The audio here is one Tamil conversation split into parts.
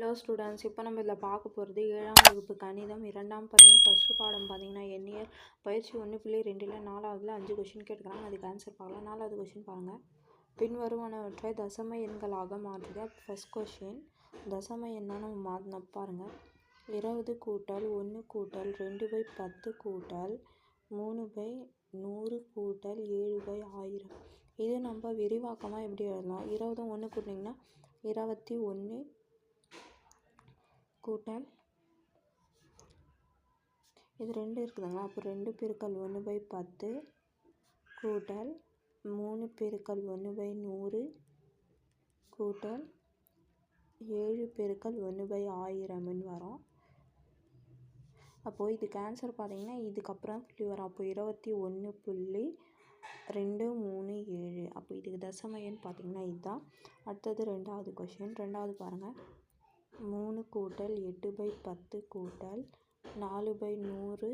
ஹலோ ஸ்டூடெண்ட்ஸ் இப்போ நம்ம இதில் பார்க்க போகிறது ஏழாம் வகுப்பு கணிதம் இரண்டாம் பருவம் ஃபஸ்ட்டு பாடம். பார்த்தீங்கன்னா எண்ணியல் பயிற்சி ஒன்று புள்ளி ரெண்டில் நாலாவதுல அஞ்சு கொஷின் கேட்குறாங்க அதுக்கு ஆன்சர் பார்க்கலாம். நாலாவது கொஷின் பாருங்கள் பின்வருவனவற்றை தசம எண்களாக மாற்றுக ஃபஸ்ட் கொஷின் தசம எண்ணாக நம்ம மாற்றின பாருங்கள் இருபது கூட்டல் ஒன்று கூட்டல் ரெண்டு பை பத்து கூட்டல் மூணு பை நூறு கூட்டல் ஏழு பை ஆயிரம். இது நம்ம விரிவாக்கமாக எப்படி எழுதலாம்? இருபதும் ஒன்று கூட்டிங்கன்னா இருபத்தி ஒன்று கூட்டல். இது ரெண்டு இருக்குதுங்களா? அப்போ ரெண்டு பெருக்கல் ஒன்று பை பத்து கூட்டல் மூணு பெருக்கல் ஒன்று பை நூறு கூட்டல் ஏழு பெருக்கல் ஒன்று பை ஆயிரம்னு வரும். அப்போது இதுக்கு ஆன்சர் பார்த்தீங்கன்னா இதுக்கப்புறம் புள்ளி வரும். அப்போ இருபத்தி ஒன்று புள்ளி ரெண்டு மூணு ஏழு. அப்போ இதுக்கு தசம எண் பார்த்தீங்கன்னா இதுதான். அடுத்தது ரெண்டாவது கொஷின் ரெண்டாவது பாருங்கள் மூணு கூட்டல் எட்டு பை பத்து கூட்டல் நாலு பை நூறு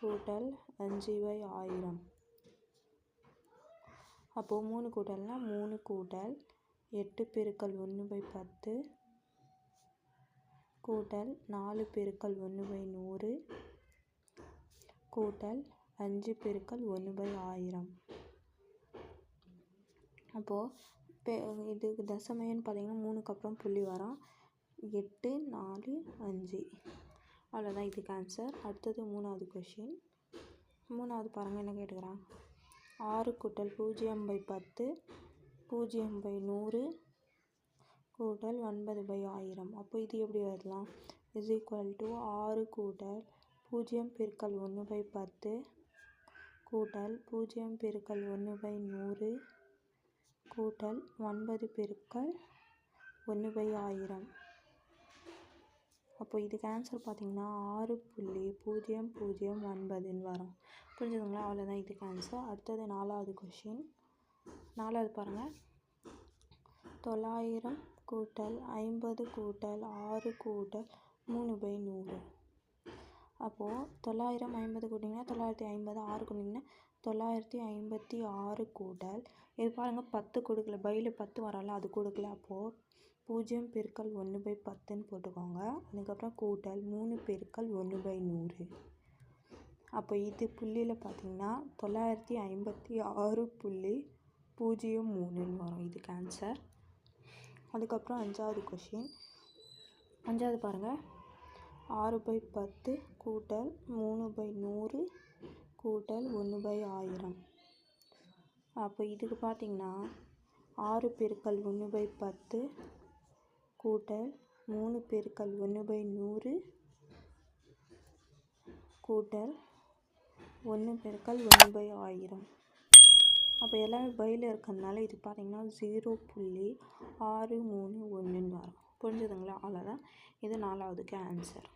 கூட்டல் அஞ்சு பை ஆயிரம். அப்போது மூணு கூட்டல்னால் மூணு கூட்டல் எட்டு பெருக்கல் ஒன்று பை பத்து கூட்டல் நாலு பெருக்கல் ஒன்று பை நூறு கூட்டல் அஞ்சு பெருக்கல் ஒன்று பை ஆயிரம். அப்போது பெ இது தசமைன்னு பார்த்தீங்கன்னா மூணுக்கு அப்புறம் புள்ளி வரும். எட்டு நாலு அஞ்சு. அவ்வளோதான் இதுக்கு ஆன்சர் அடுத்தது மூணாவது கொஷின் மூணாவது பாருங்கள் என்ன கேட்டுக்கிறாங்க ஆறு கூட்டல் பூஜ்ஜியம் பை பத்து பூஜ்ஜியம் பை நூறு கூட்டல் ஒன்பது பை ஆயிரம். அப்போ இது எப்படி வரலாம்? இஸ் ஈக்குவல் டு ஆறு கூட்டல் பூஜ்ஜியம் பெருக்கல் ஒன்று பை பத்து கூட்டல் பூஜ்ஜியம் பெருக்கல் ஒன்று பை நூறு கூட்டல் ஒன்பது பெருக்கல் ஒன்று பை ஆயிரம். அப்போ இதுக்கு ஆன்சர் பார்த்தீங்கன்னா ஆறு புள்ளி பூஜ்ஜியம் பூஜ்ஜியம் ஒன்பதுன்னு வரும். புரிஞ்சுதுங்களா? அவ்வளோதான் இதுக்கு ஆன்சர் அடுத்தது நாலாவது கொஷின் நாலாவது பாருங்கள் தொள்ளாயிரம் கூட்டல் ஐம்பது கூட்டல் ஆறு கூட்டல் மூணு பை நூறு. அப்போது தொள்ளாயிரம் ஐம்பது கூட்டிங்கன்னா தொள்ளாயிரத்தி ஐம்பது ஆறு கூட்டிங்கன்னா தொள்ளாயிரத்தி ஐம்பத்தி ஆறு கூட்டல். இது பாருங்கள் பத்து கொடுக்கல. பையில் பத்து வரல அது கொடுக்கல அப்போது பூஜ்ஜியம் பெருக்கல் ஒன்று பை பத்துன்னு போட்டுக்கோங்க. அதுக்கப்புறம் கூட்டல் மூணு பெருக்கல் ஒன்று பை நூறு. அப்போ இது புள்ளியில் பார்த்தீங்கன்னா தொள்ளாயிரத்தி ஐம்பத்தி ஆறு புள்ளி பூஜ்ஜியம் மூணுன்னு வரும் இதுக்கு ஆன்சர் அதுக்கப்புறம் அஞ்சாவது கொஷின் அஞ்சாவது பாருங்கள் ஆறு பை பத்து கூட்டல் மூணு பை நூறு கூட்டல் ஒன்று பை ஆயிரம். அப்போ இதுக்கு பார்த்தீங்கன்னா ஆறு பெருக்கல் ஒன்று பை பத்து கூட்டல் மூணு பெருக்கல் ஒன்று பை நூறு. கூட்டல் ஒன்று பெருக்கல் ஒன்று பை ஆயிரம். அப்போ எல்லாமே பையில் இருக்கிறதுனால இது பார்த்தீங்கன்னா ஜீரோ புள்ளி ஆறு மூணு ஒன்றுன்னு வரும். புரிஞ்சுதுங்களா? அவ்வளோதான் இது நாலாவதுக்கு ஆன்சர்